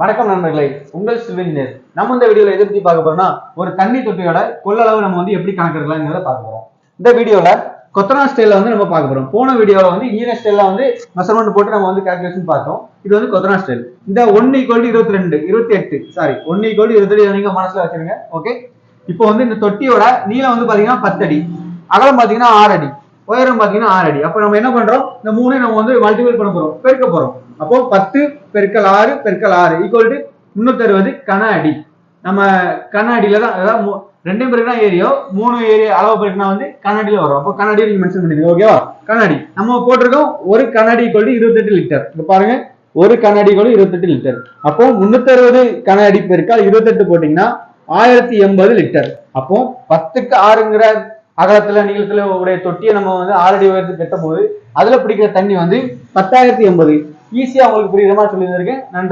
வணக்கம் நண்பர்களே உங்கள் சில்வினர் நம்ம இந்த வீடியோல எதை பத்தி பார்க்க போறோம்னா ஒரு தண்ணி தொட்டியோட கொள்ளளவு நம்ம வந்து எப்படி கணக்கெடுக்கலாம்ங்கிறத பார்க்க போறோம். இந்த வீடியோல கொத்தனா ஸ்டைல வந்து நம்ம பார்க்க போறோம். போன வீடியோல வந்து இன்ஜினியர் ஸ்டைல வந்து மெஷர்மெண்ட் போட்டு நம்ம வந்து கால்குலேஷன் பார்த்தோம். இது வந்து கொத்தனா ஸ்டைல் இந்த ஒன்னு ஈக்குவல் இருபத்தி ரெண்டு இருபத்தி எட்டு சாரி ஒன்னு ஈக்குவல் இருபத்தி எட்டு நீங்க மனசுல வச்சிருங்க ஓகே இப்போ வந்து இந்த தொட்டியோட நீளம் வந்து பாத்தீங்கன்னா பத்து அடி அகலம் பாத்தீங்கன்னா ஆறு அடி உயரம் பாத்தீங்கன்னா ஆறு அடி. அப்போ நம்ம என்ன பண்றோம்? இந்த மூணையும் நம்ம வந்து மல்டிபிள் பண்ண போறோம் பெருக்க போறோம். அப்போ பத்து பெருக்கல் ஆறு பெருக்கல் ஆறு. ஈக்குவல் டு முன்னூத்தி அறுபது கன அடி. நம்ம கன அடியில தான் அதாவது மூ- ரெண்டையும் பெருக்கினா ஏரியோ மூணு ஏரியா அளவு பெருக்கினா வந்து கண்ணாடியில் வரும். அப்போ கண்ணாடியில் நீங்க மென்ஷன் பண்ணிருங்க ஓகேவா கண்ணாடி நம்ம போட்டிருக்கோம் ஒரு கண்ணாடி கொண்டு இருபத்தெட்டு லிட்டர் இப்போ பாருங்க ஒரு கண்ணாடி கொண்டு இருபத்தெட்டு லிட்டர் அப்போ முன்னூத்தி கண்ணாடி பெருக்கால் இருபத்தெட்டு போட்டீங்கன்னா ஆயிரத்தி எண்பது லிட்டர் அப்போ பத்துக்கு ஆறுங்கிற அகலத்துல நீளத்துல உடைய தொட்டியை நம்ம வந்து ஆறடி உயரத்துக்கு கட்டும் போது அதுல பிடிக்கிற தண்ணி வந்து பத்தாயிரத்தி எண்பது. ஈஸியா உங்களுக்கு புரியுற மாதிரி சொல்லியிருந்திருக்கேன் நன்றி.